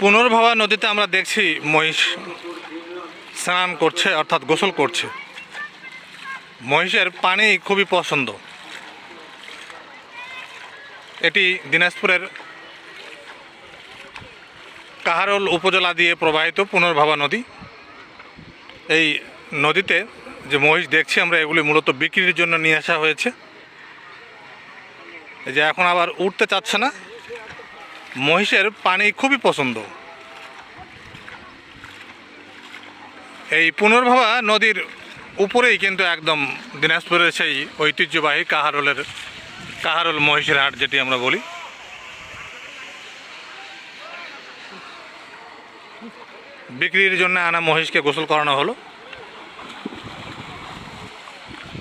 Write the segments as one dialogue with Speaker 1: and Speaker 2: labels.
Speaker 1: পুনর্ভবা নদীতে আমরা দেখছি মহিষ স্নান করছে, অর্থাৎ গোসল করছে। মহিষের পানি খুবই পছন্দ। এটি দিনাজপুরের কাহারোল উপজেলা দিয়ে প্রবাহিত পুনর্ভবা নদী। এই নদীতে যে মহিষ দেখছি, আমরা এগুলি মূলত বিক্রির জন্য নিয়ে আসা হয়েছে। যে এখন আবার উঠতে চাচ্ছে না। মহিষের পানি খুবই পছন্দ। এই পুনর্ভাবা নদীর উপরেই কিন্তু একদম দিনাজপুরের সেই ঐতিহ্যবাহী কাহারোলের, কাহারোল মহিষের হাট যেটি আমরা বলি। বিক্রির জন্য আনা মহিষকে গোসল করানো হলো।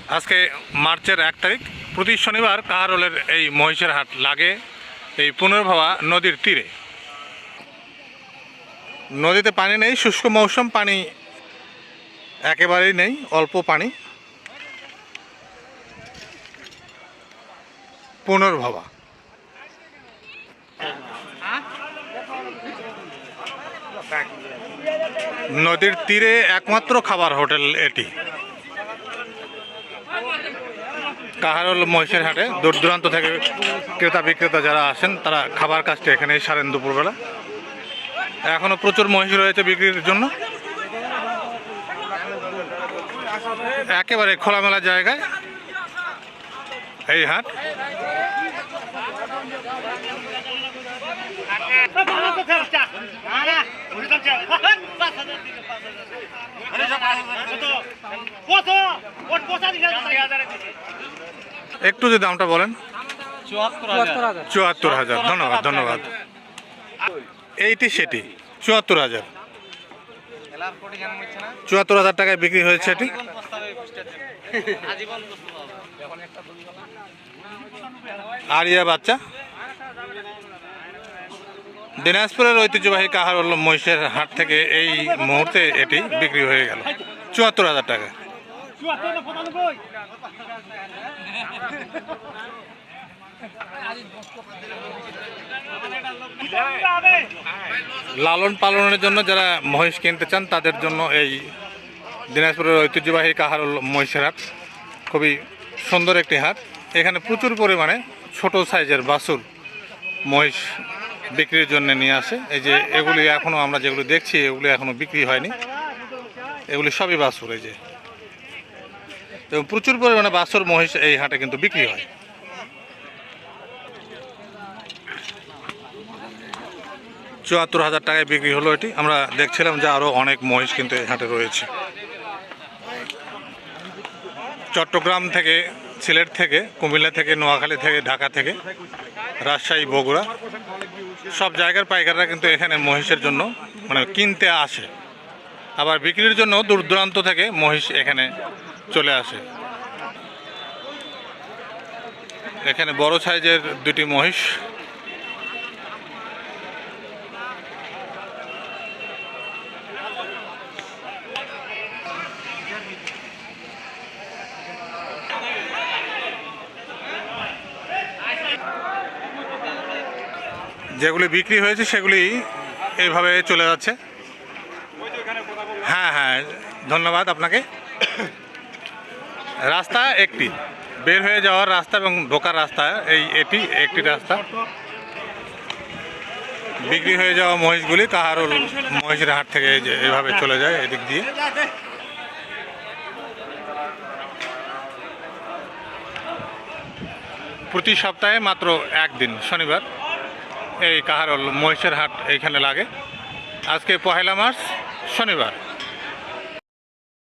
Speaker 1: আজকে মার্চের এক তারিখ, প্রতি শনিবার কাহারোলের এই মহিষের হাট লাগে। এই পুনর্ভাবা নদীর তীরে। নদীতে পানি নেই, শুষ্ক মৌসুম, পানি একেবারেই নেই, অল্প পানি। পুনর্ভবা। নদীর তীরে একমাত্র খাবার হোটেল এটি। কাহারোল মহিষের হাটে দূর দূরান্ত থেকে ক্রেতা বিক্রেতা যারা আসেন, তারা খাবার কাজটা এখানেই সারেন দুপুরবেলা। এখনও প্রচুর মহিষ রয়েছে বিক্রির জন্য। একেবারে খোলামেলা জায়গায় এই হাট। একটু যে দামটা বলেন। চুয়াত্তর হাজার। ধন্যবাদ ধন্যবাদ। এইটি সেটি চুয়াত্তর হাজার। চুয়াত্তর হাজার টাকায় বিক্রি হয়েছে এটি। আর ইয়া বাচ্চা। দিনাজপুরের ঐতিহ্যবাহী কাহারোল মহিষের হাট থেকে এই মুহূর্তে এটি বিক্রি হয়ে গেল। চুয়াত্তর হাজার টাকা। লালন পালনের জন্য যারা মহিষ কিনতে চান, তাদের জন্য এই দিনাজপুরের ঐতিহ্যবাহী কাহারোল মহিষের হাট। খুবই সুন্দর একটি হাট। এখানে প্রচুর পরিমাণে ছোট সাইজের বাসুর মহিষ বিক্রির জন্য নিয়ে আসে। এই যে এগুলি এখনও আমরা যেগুলো দেখছি, এগুলি এখনও বিক্রি হয়নি। এগুলি সবই বাছুর, এই যে। এবং প্রচুর পরিমাণে বাছুর, মহিষ এই হাটে কিন্তু বিক্রি হয়। চুয়াত্তর হাজার টাকায় বিক্রি হলো এটি। আমরা দেখছিলাম যে আরও অনেক মহিষ কিন্তু এই হাটে রয়েছে। চট্টগ্রাম থেকে, সিলেট থেকে, কুমিল্লা থেকে, নোয়াখালী থেকে, ঢাকা থেকে, রাজশাহী, বগুড়া, সব জায়গার পাইকাররা কিন্তু এখানে মহিষের জন্য মানে কিনতে আসে। আবার বিক্রির জন্য দূর দূরান্ত থেকে মহিষ এখানে চলে আসে। এখানে বড় সাইজের দুটি মহিষ। যেগুলি বিক্রি হয়েছে, সেগুলি এইভাবে চলে যাচ্ছে। হ্যাঁ হ্যাঁ ধন্যবাদ আপনাকে। রাস্তা একটি। বের হয়ে যাওয়ার রাস্তা এবং ঢোকার রাস্তা, এই এটি একটি রাস্তা। বিক্রি হয়ে যাওয়া মহিষগুলি কাহারুল মহিষের হাট থেকে এভাবে চলে যায় এদিক দিয়ে। প্রতি সপ্তাহে মাত্র একদিন, শনিবার, এই কাহারল মহিষের হাট এইখানে লাগে। আজকে পহেলা মার্চ, শনিবার।